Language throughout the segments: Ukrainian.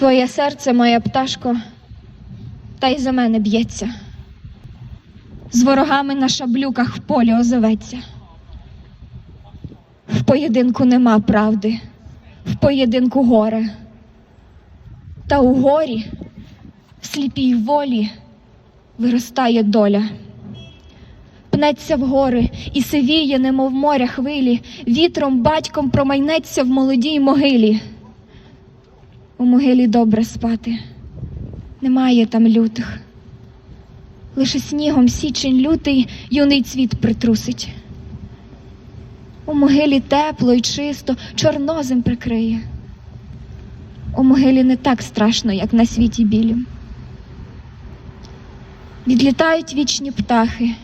Твоє серце, моя пташко, та й за мене б'ється. З ворогами на шаблюках в полі озоветься. В поєдинку нема правди, в поєдинку горе. Та у горі, в сліпій волі, виростає доля. Пнеться в гори і сивіє, немов моря хвилі, вітром батьком промайнеться в молодій могилі. У могилі добре спати, немає там лютих. Лише снігом січень лютий юний цвіт притрусить. У могилі тепло й чисто, чорнозем прикриє. У могилі не так страшно, як на світі білім. Відлітають вічні птахи,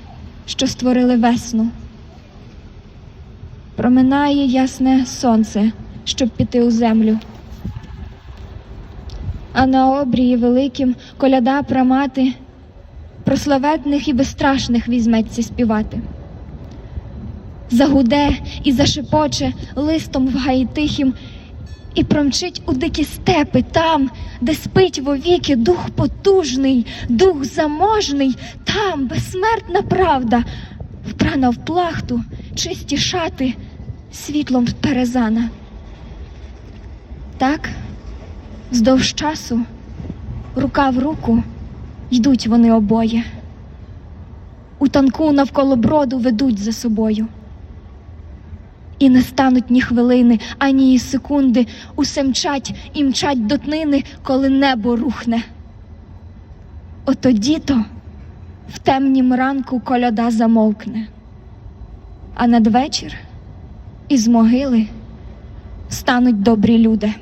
що створили весну. Проминає ясне сонце, щоб піти у землю. А на обрії великим коляда прамати про славетних і безстрашних візьметься співати. Загуде і зашепоче листом в гаї тихім, і промчить у дикі степи там, де спить вовіки дух потужний, дух заможний, там безсмертна правда, впрана в плахту, чисті шати, світлом перезана. Так, вздовж часу, рука в руку, йдуть вони обоє. У танку навколо броду ведуть за собою. І не стануть ні хвилини, ані і секунди, усе мчать і мчать до тнини, коли небо рухне. Отоді-то в темнім ранку коляда замовкне, а надвечір із могили стануть добрі люди.